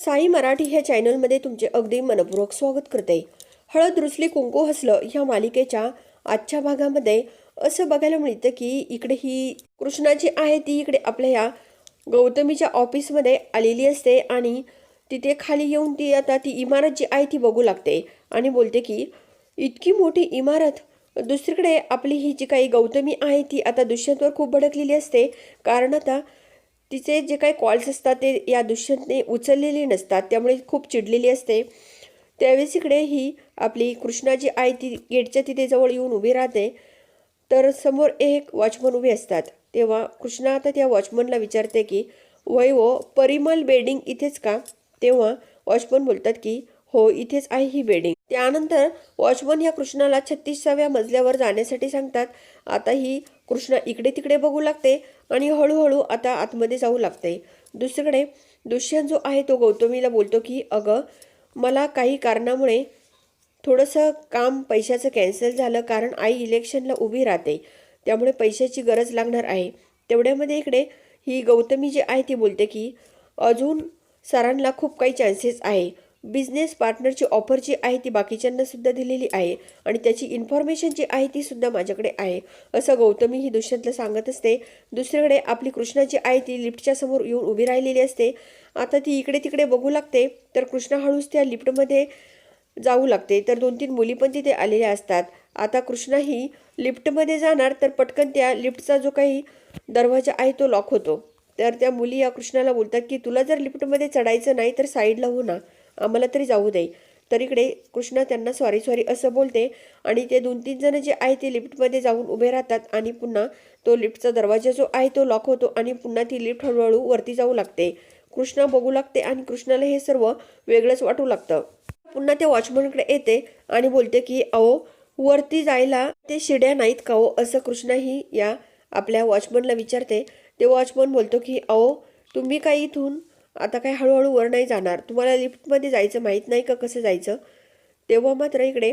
साई मराठी ह्या चॅनलमध्ये तुमचे अगदी मनपूर्वक स्वागत करते. हळद रुसली कुंकू हसलं ह्या मालिकेच्या आजच्या भागामध्ये असं बघायला मिळतं की इकडे ही कृष्णा जी आहे ती इकडे आपल्या ह्या गौतमीच्या ऑफिसमध्ये आलेली असते आणि तिथे खाली येऊन ती आता ती इमारत जी आहे ती बघू लागते आणि बोलते की इतकी मोठी इमारत दुसरीकडे आपली ही जी काही गौतमी आहे ती आता दुष्यंतवर खूप भडकलेली असते. कारण आता तिचे जे काही कॉल्स असतात ते या दुष्यंतने उचललेले नसतात त्यामुळे खूप चिडलेली असते. त्यावेळेस इकडे ही आपली कृष्णा जी आहे ती गेटच्या तिथे जवळ येऊन उभी राहते. तर समोर एक वॉचमन उभे असतात. तेव्हा कृष्णा आता त्या वॉचमनला विचारते की वय परिमल बेडिंग इथेच का? तेव्हा वॉचमन बोलतात की हो इथेच आहे ही बेडिंग त्यानंतर वॉचमन ह्या कृष्णाला छत्तीसाव्या मजल्यावर जाण्यासाठी सांगतात. आता ही कृष्णा इकडे तिकडे बघू लागते. आणि हळूहळू आता आतमध्ये जाऊ लागते दुसरीकडे दुष्यंत जो आहे तो गौतमीला बोलतो की अगं मला काही कारणामुळे थोडंसं काम पैशाचं कॅन्सल झालं कारण आई इलेक्शनला उभी राहते. त्यामुळे पैशाची गरज लागणार आहे. तेवढ्यामध्ये इकडे ही गौतमी जी आहे ती बोलते की अजून सरांना खूप काही चान्सेस आहे. बिझनेस पार्टनरची ऑफर जी आहे ती बाकीच्यांना सुद्धा दिलेली आहे आणि त्याची इन्फॉर्मेशन जी आहे ती सुद्धा माझ्याकडे आहे. असं गौतमी ही दुष्यंतला सांगत असते. दुसरीकडे आपली कृष्णा जी आहे ती लिफ्टच्या समोर येऊन उभी राहिलेली असते. आता ती इकडे तिकडे बघू लागते. तर कृष्णा हळूच त्या लिफ्टमध्ये जाऊ लागते. तर दोन तीन मुली पण तिथे आलेल्या असतात. आता कृष्णा ही लिफ्टमध्ये जाणार तर पटकन त्या लिफ्टचा जो काही दरवाजा आहे तो लॉक होतो. तर त्या मुली या कृष्णाला बोलतात की तुला जर लिफ्टमध्ये चढायचं नाही तर साईडला हो ना. आम्हाला तरी जाऊ दे. तर इकडे कृष्णा त्यांना सॉरी सॉरी असं बोलते आणि ते दोन तीन जण जे आहे ते लिफ्टमध्ये जाऊन उभे राहतात आणि पुन्हा तो लिफ्टचा दरवाजा जो आहे तो लॉक होतो आणि पुन्हा ती लिफ्ट हळूहळू वरती जाऊ लागते. कृष्णा बघू लागते आणि कृष्णाला हे सर्व वेगळंच वाटू लागतं. पुन्हा त्या वॉचमनकडे येते आणि बोलते की अहो वरती जायला ते शिड्या नाहीत का हो? असं कृष्णाही या आपल्या वॉचमनला विचारते. ते वॉचमन बोलतो की अहो तुम्ही काय इथून आता काय हळूहळू वर नाही जाणार. तुम्हाला लिफ्टमध्ये जायचं माहीत नाही का कसं जायचं? तेव्हा मात्र इकडे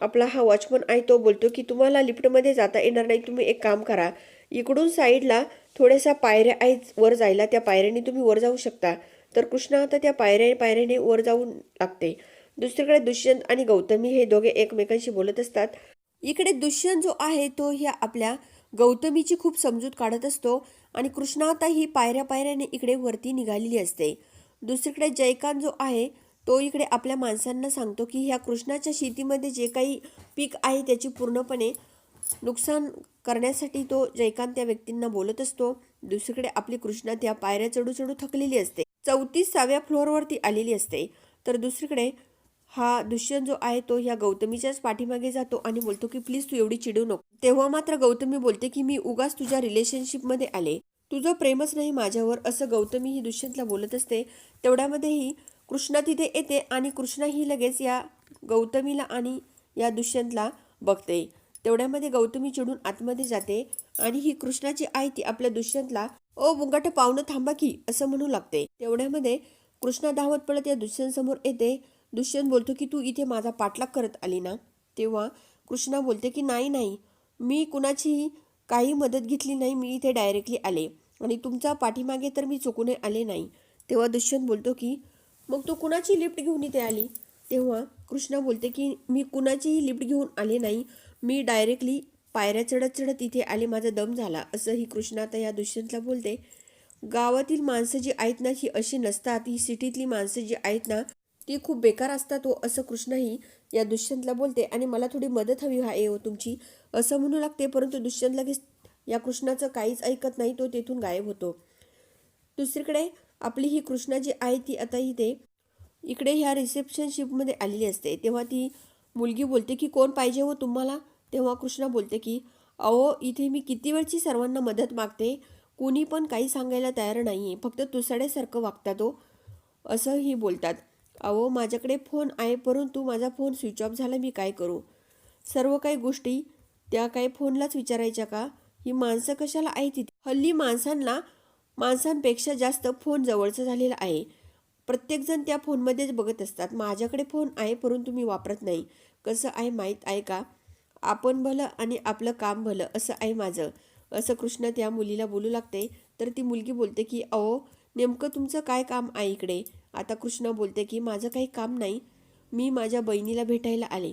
आपला हा वॉचमन आहे तो बोलतो की तुम्हाला लिफ्टमध्ये जाता येणार नाही. तुम्ही एक काम करा. इकडून साईडला थोड्याशा पायऱ्या आहेत वर जायला. त्या पायऱ्याने तुम्ही वर जाऊ शकता. तर कृष्णा आता त्या पायऱ्या पायऱ्याने वर जाऊन लागते. दुसरीकडे दुष्यंत आणि गौतमी हे दोघे एकमेकांशी बोलत असतात. इकडे दुष्यंत जो आहे तो ह्या आपल्या गौतमीची खूप समजूत काढत असतो आणि कृष्णा आता ही पायऱ्या पायऱ्याने इकडे वरती निघालेली असते. दुसरीकडे जयकांत जो आहे तो इकडे आपल्या माणसांना सांगतो की ह्या कृष्णाच्या शेतीमध्ये जे काही पीक आहे त्याची पूर्णपणे नुकसान करण्यासाठी तो जयकांत त्या व्यक्तींना बोलत असतो. दुसरीकडे आपली कृष्णा त्या पायऱ्या चढू चढू थकलेली असते. चौतीसाव्या फ्लोअरवरती आलेली असते. तर दुसरीकडे हा दुष्यंत जो आहे तो ह्या गौतमीच्याच पाठीमागे जातो आणि बोलतो की प्लीज तू एवढी चिडू नको. तेव्हा मात्र गौतमी बोलते की मी उगाच तुझ्या रिलेशनशिपमध्ये आले. तुझं प्रेमच नाही माझ्यावर असं गौतमी ही दुष्यंतला बोलत असते. तेवढ्यामध्येही कृष्णा तिथे येते आणि कृष्णा ही लगेच या गौतमीला आणि या दुष्यंतला बघते. तेवढ्यामध्ये गौतमी चिडून आतमध्ये जाते आणि ही कृष्णाची आई ती आपल्या दुष्यंतला ओ मुंगाट पाहुणं थांबा की असं म्हणू लागते. तेवढ्यामध्ये कृष्णा धावत पडत या दुष्यंत समोर येते. दुष्यंत बोलतो की तू इथे माझा पाठलाग करत आली ना? तेव्हा कृष्णा बोलते की नाही नाही. मी कुणाचीही काही मदत घेतली नाही मी इथे डायरेक्टली आले. आणि तुमचा पाठीमागे तर मी चुकून आले नाही. तेव्हा दुष्यंत बोलतो की मग तू कुणाची लिफ्ट घेऊन इथे आली? तेव्हा कृष्णा बोलते की मी कुणाचीही लिफ्ट घेऊन आले नाही. मी डायरेक्टली पायऱ्या चढत चढत इथे आले. माझा दम झाला. असं ही कृष्णा आता या दुष्यंतला बोलते. गावातील माणसं जी आहेत ना ही अशी नसतात. ही सिटीतली माणसं जी आहेत ना ती खूप बेकार असतात हो असं कृष्णाही या दुष्यंतला बोलते आणि मला थोडी मदत हवी आहे हो तुमची. असं म्हणू लागते परंतु दुष्यंत लगेच या कृष्णाचं काहीच ऐकत नाही तो तेथून गायब होतो. दुसरीकडे आपली ही कृष्णा जी आहे ती आता इथे इकडे ह्या रिसेप्शनशिपमध्ये आलेली असते. तेव्हा ती मुलगी बोलते की कोण पाहिजे हो तुम्हाला? तेव्हा कृष्णा बोलते की अहो इथे मी किती वेळची सर्वांना मदत मागते? कुणी पण काही सांगायला तयार नाही आहे फक्त तुसड्यासारखं वागता तो असंही बोलतात. अहो माझ्याकडे फोन आहे परंतु माझा फोन स्विच ऑफ झाला मी काय करू? सर्व काही गोष्टी त्या काही फोनलाच विचारायच्या का? ही माणसं कशाला आहे तिथे हल्ली माणसांना माणसांपेक्षा जास्त फोन जवळचा झालेला आहे. प्रत्येकजण त्या फोनमध्येच बघत असतात. माझ्याकडे फोन आहे परंतु मी वापरत नाही. कसं आहे माहीत आहे का? आपण भलं आणि आपलं काम भलं असं आहे माझं. असं कृष्ण त्या मुलीला बोलू लागते. तर ती मुलगी बोलते की अहो नेमकं तुमचं काय काम आहे इकडे? आता कृष्णा बोलते की माझं काही काम नाही. मी माझ्या बहिणीला भेटायला आले.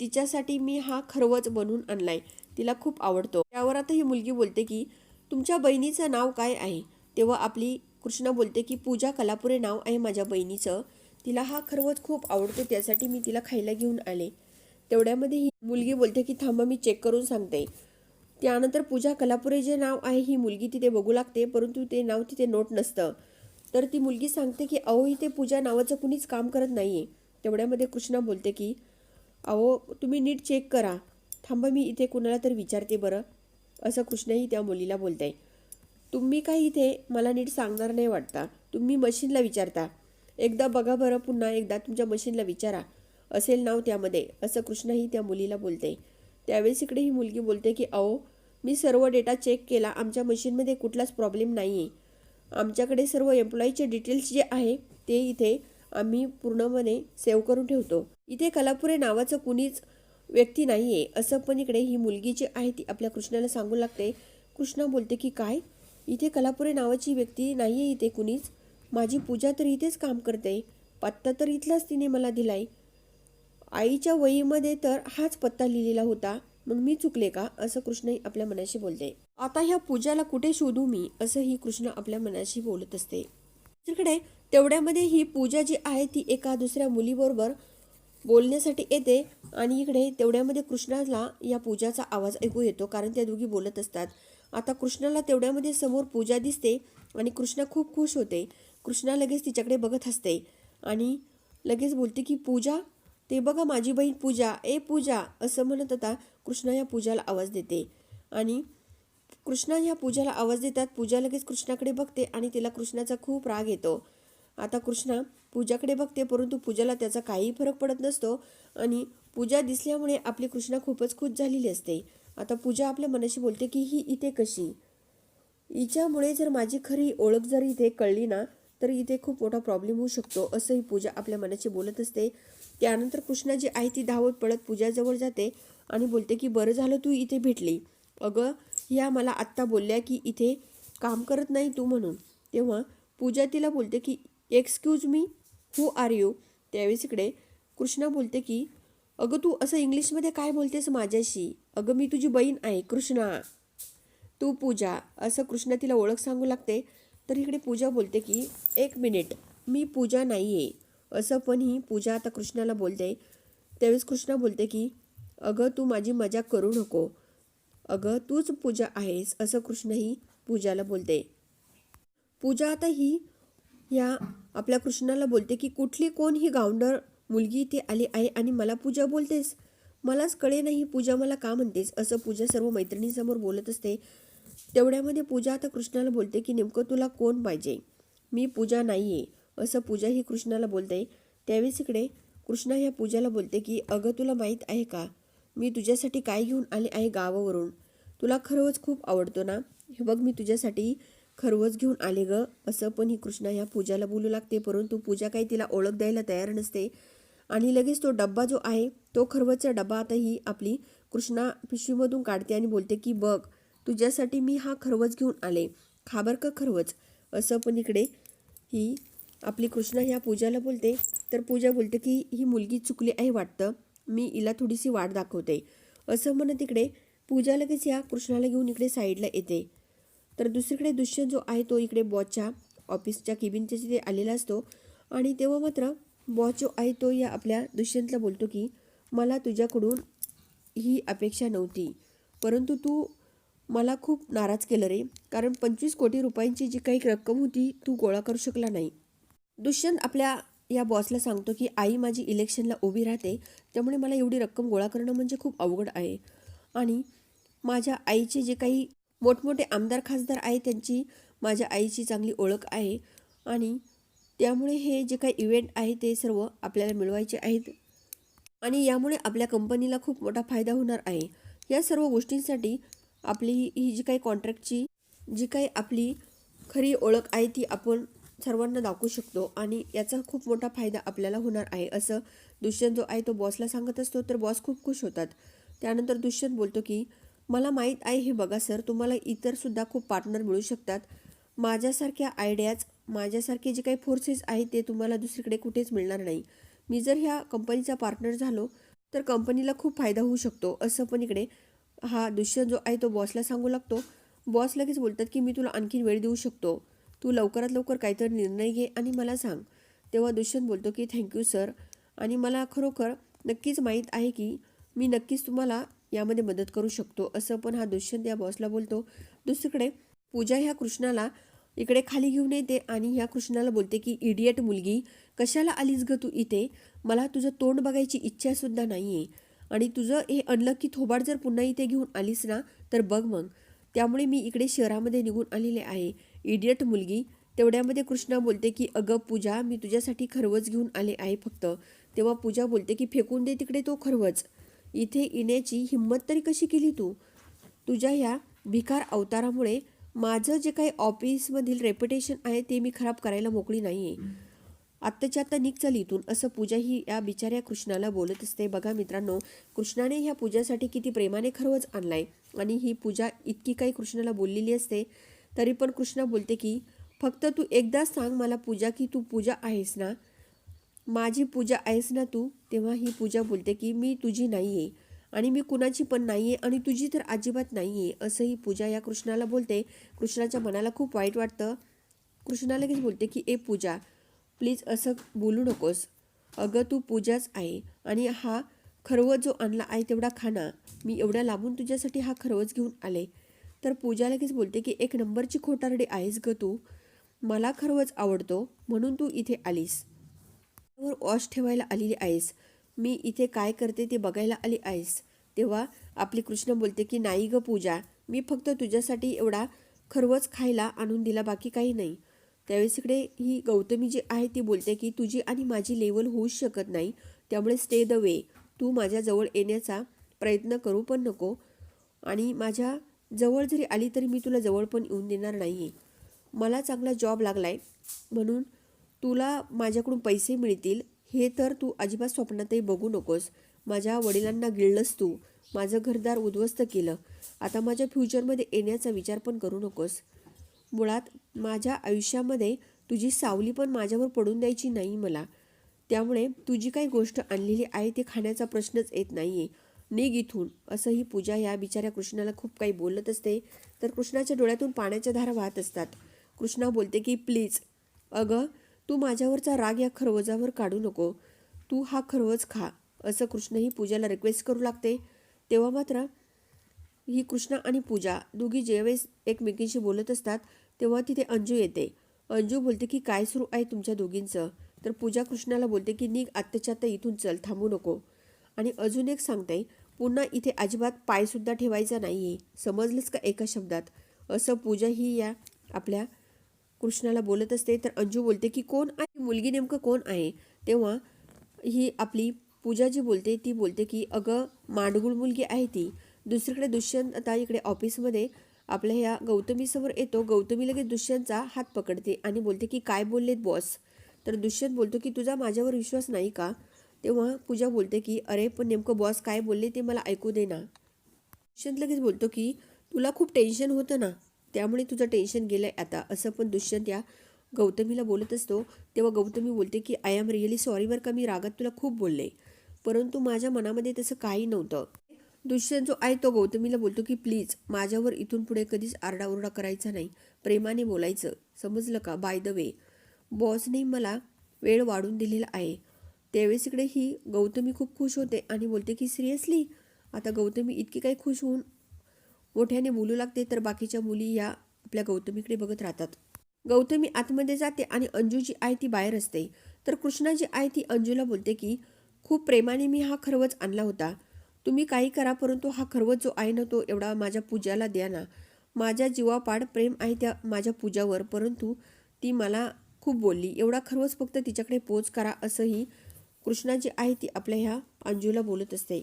तिच्यासाठी मी हा खरवच बनवून आणलाय. तिला खूप आवडतो. त्यावर आता ही मुलगी बोलते की तुमच्या बहिणीचं नाव काय आहे? तेव्हा आपली कृष्णा बोलते की पूजा कलापुरे नाव आहे माझ्या बहिणीचं. तिला हा खरवच खूप आवडतो. त्यासाठी मी तिला खायला घेऊन आले. तेवढ्यामध्ये ही मुलगी बोलते की थांबा मी चेक करून सांगते. त्यानंतर पूजा कलापुरे जे नाव आहे ही मुलगी तिथे बघू लागते परंतु ते नाव तिथे नोट नसतं. तर ती मुलगी सांगते की अहो इथे पूजा नावाचं कुणीच काम करत नाही आहे तेवढ्यामध्ये कृष्णा बोलते की अहो तुम्ही नीट चेक करा. थांबा मी इथे कुणाला तर विचारते बरं. असं कृष्णही त्या मुलीला बोलत आहे तुम्ही काही इथे मला नीट सांगणार नाही वाटता. तुम्ही मशीनला विचारता. एकदा बघा बरं पुन्हा एकदा तुमच्या मशीनला विचारा. असेल नाव त्यामध्ये. असं कृष्णही त्या मुलीला बोलते. त्यावेळेस इकडे ही मुलगी बोलते की अहो मी सर्व डेटा चेक केला. आमच्या मशीनमध्ये कुठलाच प्रॉब्लेम नाही आहे आमच्याकडे सर्व एम्प्लॉईचे डिटेल्स जे आहे ते इथे आम्ही पूर्णपणे सेव्ह करून ठेवतो. इथे कलापुरे नावाचं कुणीच व्यक्ती नाही आहे असं पण इकडे ही मुलगी जी आहे ती आपल्या कृष्णाला सांगू लागते. कृष्णा बोलते की काय? इथे कलापुरे नावाची व्यक्ती नाही आहे इथे कुणीच. माझी पूजा तर इथेच काम करते. पत्ता तर इथलाच तिने मला दिलाय. आईच्या वहीमध्ये तर हाच पत्ता लिहिलेला होता. मग मी चुकले का? असं कृष्णही आपल्या मनाशी बोलते. आता ह्या पूजाला कुठे शोधू मी? असं ही कृष्ण आपल्या मनाशी बोलत असते. दुसरीकडे तेवढ्यामध्ये ही पूजा जी आहे ती एका दुसऱ्या मुलीबरोबर बोलण्यासाठी येते आणि इकडे तेवढ्यामध्ये कृष्णाला या पूजाचा आवाज ऐकू येतो कारण त्या दोघी बोलत असतात. आता कृष्णाला तेवढ्यामध्ये समोर पूजा दिसते आणि कृष्णा खूप खुश होते. कृष्णा लगेच तिच्याकडे बघत असते आणि लगेच बोलते की पूजा ते बघा माझी बहीण पूजा ए पूजा असं म्हणत होता कृष्णा या पूजाला आवाज देते. आणि कृष्णा ह्या पूजाला आवाज देतात पूजा लगेच कृष्णाकडे बघते आणि तिला कृष्णाचा खूप राग येतो. आता कृष्णा पूजाकडे बघते परंतु पूजाला त्याचा काही फरक पडत नसतो आणि पूजा दिसल्यामुळे आपली कृष्णा खूपच खुश झालेली असते. आता पूजा आपल्या मनाशी बोलते की ही इथे कशी? हिच्यामुळे जर माझी खरी ओळख जर इथे कळली ना तर इथे खूप मोठा प्रॉब्लेम होऊ शकतो असं ही पूजा आपल्या मनाशी बोलत असते. त्यानंतर कृष्णा जी आहे ती धावत पळत पूजाजवळ जाते आणि बोलते की बरं झालं तू इथे भेटली. अगं ह्या मला आत्ता बोलल्या की इथे काम करत नाही तू म्हणून. तेव्हा पूजा तिला बोलते की excuse me who are you त्यावेळेस इकडे कृष्णा बोलते की अगं तू असं इंग्लिशमध्ये काय बोलतेस माझ्याशी? अगं मी तुझी बहीण आहे कृष्णा. तू पूजा असं कृष्णा तिला ओळख सांगू लागते. तर इकडे पूजा बोलते की एक मिनिट मी पूजा नाही आहे असं पण ही पूजा आता कृष्णाला बोलते. त्यावेळेस कृष्णा बोलते की अगं तू माझी मजा करू नको. अगं तूच पूजा आहेस असं कृष्णही पूजाला बोलते. पूजा आता ही या आपल्या कृष्णाला बोलते की कुठली कोण ही गावंडर मुलगी इथे आली आहे आणि मला पूजा बोलतेस? मलाच कळे नाही पूजा मला का म्हणतेस? असं पूजा सर्व मैत्रिणींसमोर बोलत असते. तेवढ्यामध्ये पूजा आता कृष्णाला बोलते की नेमकं तुला कोण पाहिजे? मी पूजा नाही आहे असं पूजा ही कृष्णाला बोलते. त्यावेळेस इकडे कृष्णा ह्या पूजाला बोलते की अगं तुला माहीत आहे का? मी तुझ्यासाठी काय घेऊन आले आहे गावावरून? तुला खरवच खूप आवडतो ना? हे बघ मी तुझ्यासाठी खरवच घेऊन आले ग. असं पण ही कृष्णा ह्या पूजाला बोलू लागते परंतु पूजा काही तिला ओळख द्यायला तयार नसते. आणि लगेच तो डब्बा जो आहे तो खरवचा डब्बा आता ही आपली कृष्णा पिशवीमधून काढते आणि बोलते की बघ तुझ्यासाठी मी हा खरवच घेऊन आले. खाबर का खरवच असं पण इकडे ही आपली कृष्णा ह्या पूजाला बोलते. तर पूजा बोलते की ही मुलगी चुकली आहे वाटतं. मी हिला थोडीशी वाट दाखवते. असं म्हणत इकडे पूजा लगेच या कृष्णाला घेऊन इकडे साईडला येते. तर दुसरीकडे दुष्यंत जो आहे तो इकडे बॉसच्या ऑफिसच्या केबिनच्या तिथे आलेला असतो. आणि तेव्हा मात्र बॉस जो आहे तो या आपल्या दुष्यंतला बोलतो की मला तुझ्याकडून ही अपेक्षा नव्हती. परंतु तू मला खूप नाराज केलं रे. कारण पंचवीस कोटी रुपयांची जी काही रक्कम होती तू गोळा करू शकला नाही. दुष्यंत आपल्या या बॉसला सांगतो की आई माझी इलेक्शनला उभी राहते. त्यामुळे मला एवढी रक्कम गोळा करणं म्हणजे खूप अवघड आहे. आणि माझ्या आईचे जे काही मोठमोठे आमदार खासदार आहे त्यांची माझ्या आईची चांगली ओळख आहे. आणि त्यामुळे हे जे काही इव्हेंट आहे ते सर्व आपल्याला मिळवायचे आहेत. आणि यामुळे आपल्या कंपनीला खूप मोठा फायदा होणार आहे. या सर्व गोष्टींसाठी आपली ही जी काही कॉन्ट्रॅक्टची जी काही आपली खरी ओळख आहे ती आपण सर्वांना दाखवू शकतो आणि याचा खूप मोठा फायदा आपल्याला होणार आहे. असं दुष्यंत जो आहे तो बॉसला सांगत असतो तर बॉस खूप खुश होतात. त्यानंतर दुष्यंत बोलतो की मला माहीत आहे हे बघा सर तुम्हाला इतरसुद्धा खूप पार्टनर मिळू शकतात. माझ्यासारख्या आयडियाज माझ्यासारखे जे काही फोर्सेस आहेत ते तुम्हाला दुसरीकडे कुठेच मिळणार नाही. मी जर ह्या कंपनीचा पार्टनर झालो तर कंपनीला खूप फायदा होऊ शकतो. असं पण इकडे हा दुष्यंत जो आहे तो बॉसला सांगू लागतो. बॉस लगेच बोलतात की मी तुला आणखीन वेळ देऊ शकतो. तू लवकरात लवकर काहीतरी निर्णय घे आणि मला सांग. तेव्हा दुष्यंत बोलतो की थँक्यू सर आणि मला खरोखर नक्कीच माहीत आहे की मी नक्कीच तुम्हाला यामध्ये मदत करू शकतो असं पण हा दुष्यंत या बॉसला बोलतो. दुसरीकडे पूजा ह्या कृष्णाला इकडे खाली घेऊन येते आणि ह्या कृष्णाला बोलते की इडियट मुलगी कशाला आलीस ग तू इथे? मला तुझं तोंड बघायची इच्छासुद्धा नाही आहे आणि तुझं हे अनलक्की थोबाड जर पुन्हा इथे घेऊन आलीस ना तर बघ मग. त्यामुळे मी इकडे शहरामध्ये निघून आलेले आहे. इडियट मुलगी. तेवढ्यामध्ये कृष्णा बोलते की अगं पूजा मी तुझ्यासाठी खरवच घेऊन आले आहे फक्त. तेव्हा पूजा बोलते की फेकून दे तिकडे तो खरवच इथे येण्याची हिंमत तरी कशी केली तू? तुझ्या ह्या भिकार अवतारामुळे माझं जे काही ऑफिसमधील रेप्युटेशन आहे ते मी खराब करायला मोकळी नाही आहे आत्ताच्या आत्ता निघ चल इथून. असं पूजा ही या बिचाऱ्या कृष्णाला बोलत असते. बघा मित्रांनो कृष्णाने ह्या पूजासाठी किती प्रेमाने खरवच आणलाय. आणि ही पूजा इतकी काही कृष्णाला बोललेली असते तरी पण कृष्णा बोलते की फक्त तू एकदाच सांग मला पूजा की तू पूजा आहेस ना? माझी पूजा आहेस ना तू? तेव्हा ही पूजा बोलते की मी तुझी नाही आहे आणि मी कुणाची पण नाही आहे आणि तुझी तर अजिबात नाही आहे असं ही पूजा या कृष्णाला बोलते. कृष्णाच्या मनाला खूप वाईट वाटतं. कृष्णा लगेच बोलते की ए पूजा प्लीज असं बोलू नकोस. अगं तू पूजाच आहे आणि हा खरवस जो आणला आहे तेवढा खाना. मी एवढ्या लांबून तुझ्यासाठी हा खरवस घेऊन आले. तर पूजा लगेच बोलते की एक नंबरची खोटारडी आहेस ग तू. मला खरवच आवडतो म्हणून तू इथे आलीस. वर वॉश ठेवायला आलेली आहेस. मी इथे काय करते ते बघायला आली आहेस. तेव्हा आपली कृष्ण बोलते की नाही ग पूजा. मी फक्त तुझ्यासाठी एवढा खरवच खायला आणून दिला बाकी काही नाही. त्यावेळेस इकडे ही गौतमी जी आहे ती बोलते की तुझी आणि माझी लेवल होऊच शकत नाही. त्यामुळे स्टे द वे तू माझ्याजवळ येण्याचा प्रयत्न करू पण नको. आणि माझ्या जवळ जरी आली तरी मी तुला जवळ पण येऊन देणार नाही आहे मला चांगला जॉब लागला आहे म्हणून तुला माझ्याकडून पैसे मिळतील. हे तर तू अजिबात स्वप्नातही बघू नकोस. माझ्या वडिलांना गिळलंस तू. माझं घरदार उद्ध्वस्त केलं. आता माझ्या फ्युचरमध्ये येण्याचा विचार पण करू नकोस. मुळात माझ्या आयुष्यामध्ये तुझी सावली पण माझ्यावर पडून द्यायची नाही मला. त्यामुळे तुझी काही गोष्ट आणलेली आहे ते खाण्याचा प्रश्नच येत नाही आहे निघ इथून. असं ही पूजा या बिचाऱ्या कृष्णाला खूप काही बोलत असते. तर कृष्णाच्या डोळ्यातून पाण्याच्या धारा वाहत असतात. कृष्णा बोलते की प्लीज अगं तू माझ्यावरचा राग या खरवजावर काढू नको. तू हा खरवज खा. असं कृष्ण ही पूजाला रिक्वेस्ट करू लागते. तेव्हा मात्र ही कृष्णा आणि पूजा दोघी ज्यावेळेस एकमेकींशी बोलत असतात तेव्हा तिथे अंजू येते. अंजू बोलते की काय सुरू आहे तुमच्या दोघींचं? तर पूजा कृष्णाला बोलते की निघ आत्ताच्या आत्ता इथून चल थांबू नको. आणि अजून एक सांगते पुन्हा इथे अजिबात पायसुद्धा ठेवायचा नाही आहे समजलंच का एका शब्दात? असं पूजा ही या आपल्या कृष्णाला बोलत असते. तर अंजू बोलते की कोण आहे? मुलगी नेमकं कोण आहे? तेव्हा ही आपली पूजा जी बोलते ती बोलते की अगं मांडगुळ मुलगी आहे ती. दुसरीकडे दुष्यंत आता इकडे ऑफिसमध्ये आपल्या ह्या गौतमीसमोर येतो. गौतमी लगेच दुष्यंतचा हात पकडते आणि बोलते की काय बोललेत बॉस तर दुष्यंत बोलतो की तुझा माझ्यावर विश्वास नाही का? तेव्हा पूजा बोलते की अरे पण नेमकं बॉस काय बोलले ते मला ऐकू दे ना. दुष्यंत लगेच बोलतो की तुला खूप टेन्शन होतं ना त्यामुळे तुझं टेन्शन गेलंय आता. असं पण दुष्यंत या गौतमीला बोलत असतो. तेव्हा गौतमी बोलते की आय एम रिअली सॉरी बरं का मी रागात तुला खूप बोलले. परंतु माझ्या मनामध्ये तसं काही नव्हतं. दुष्यंत जो आहे तो गौतमीला बोलतो की प्लीज माझ्यावर इथून पुढे कधीच आरडाओरडा करायचा नाही. प्रेमाने बोलायचं. समजलं का? बाय द वे बॉसने मला वेळ वाढून दिलेला आहे. त्यावेळेस इकडे ही गौतमी खूप खुश होते आणि बोलते की सिरियसली आता गौतमी इतकी काही खुश होऊन मोठ्याने बोलू लागते तर बाकीच्या मुली या आपल्या गौतमीकडे बघत राहतात. गौतमी आतमध्ये जाते आणि अंजू जी आहे ती बाहेर असते. तर कृष्णा जी आहे ती अंजूला बोलते की खूप प्रेमाने मी हा खरवच आणला होता. तुम्ही काही करा परंतु हा खरवच जो आहे ना तो एवढा माझ्या पूजाला द्या ना. माझ्या जीवापाड प्रेम आहे त्या माझ्या पूजावर परंतु ती मला खूप बोलली. एवढा खरवच फक्त तिच्याकडे पोच करा असंही कृष्णा जी आहे ती आपल्या ह्या अंजूला बोलत असते.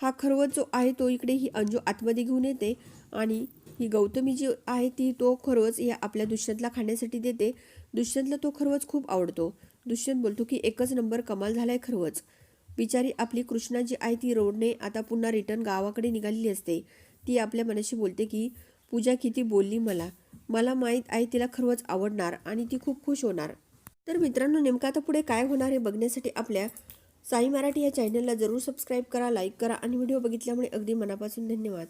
हा खरवत जो आहे तो इकडे ही अंजू आतमध्ये घेऊन येते आणि ही गौतमी जी आहे ती तो खरवच या आपल्या दुष्यंतला खाण्यासाठी देते. दुष्यंतला तो खरवच खूप आवडतो. दुष्यंत बोलतो की एकच नंबर कमाल झालाय खरवच. बिचारी आपली कृष्णा जी आहे ती रोडने आता पुन्हा रिटर्न गावाकडे निघालेली असते. ती आपल्या मनाशी बोलते की पूजा किती बोलली मला. मला माहीत आहे तिला खरंच आवडणार आणि ती खूप खुश होणार. तर मित्रांनो नेमकं आता पुढे काय होणार हे बघण्यासाठी आपल्या साई मराठी या चॅनलला जरूर सबस्क्राईब करा लाईक करा आणि व्हिडिओ बघितल्यामुळे अगदी मनापासून धन्यवाद.